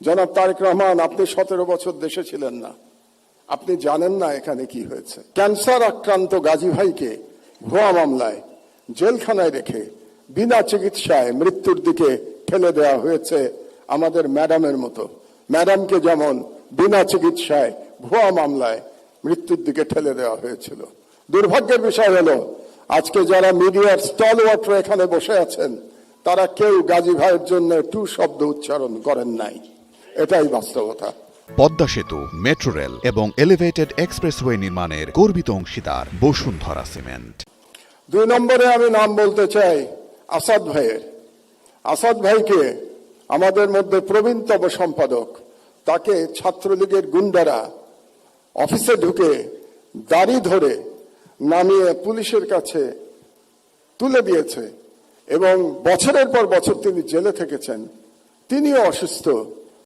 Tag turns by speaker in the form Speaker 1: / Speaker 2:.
Speaker 1: জনাব তারেক রহমান, আপনি সতেরো বছর দেশে ছিলেন না। আপনি জানেন না এখানে কি হয়েছে। ক্যান্সার আক্রান্ত গাজী ভাইকে ভুয়া মামলায় জেলখানায় রেখে বিনা চিকিৎসায় মৃত্যুর দিকে ঠেলে দেওয়া হয়েছে আমাদের ম্যাডামের মতো। ম্যাডামকে যেমন বিনা চিকিৎসায় ভুয়া মামলায় মৃত্যুর দিকে ঠেলে দেওয়া হয়েছিল। দুর্ভাগ্যের বিষয় হলো, আজকে যারা মিডিয়ার স্টল ওয়াটার এখানে বসে আছেন, তারা কেউ গাজী ভাইয়ের জন্য টু শব্দ উচ্চারণ করেন নাই। এটাই বাস্তবতা।
Speaker 2: পদ্মা সেতু মেট্রো রেল এবং এলিভেটেড এক্সপ্রেসওয়ে নির্মাণের গর্বিত অংশীদার বসুন্ধরা সিমেন্ট।
Speaker 1: দুই নম্বরে আমি নাম বলতে চাই আসাদ ভাইয়ের। আসাদ ভাইকে আমাদের মধ্যে প্রবীণতম সম্পাদক তাকে ছাত্রলীগের গুন্ডারা অফিসে ঢুকে দাড়ি ধরে নামিয়ে পুলিশের কাছে তুলে দিয়েছে এবং বছরের পর বছর তিনি জেলে থেকেছেন তিনিও অসুস্থ।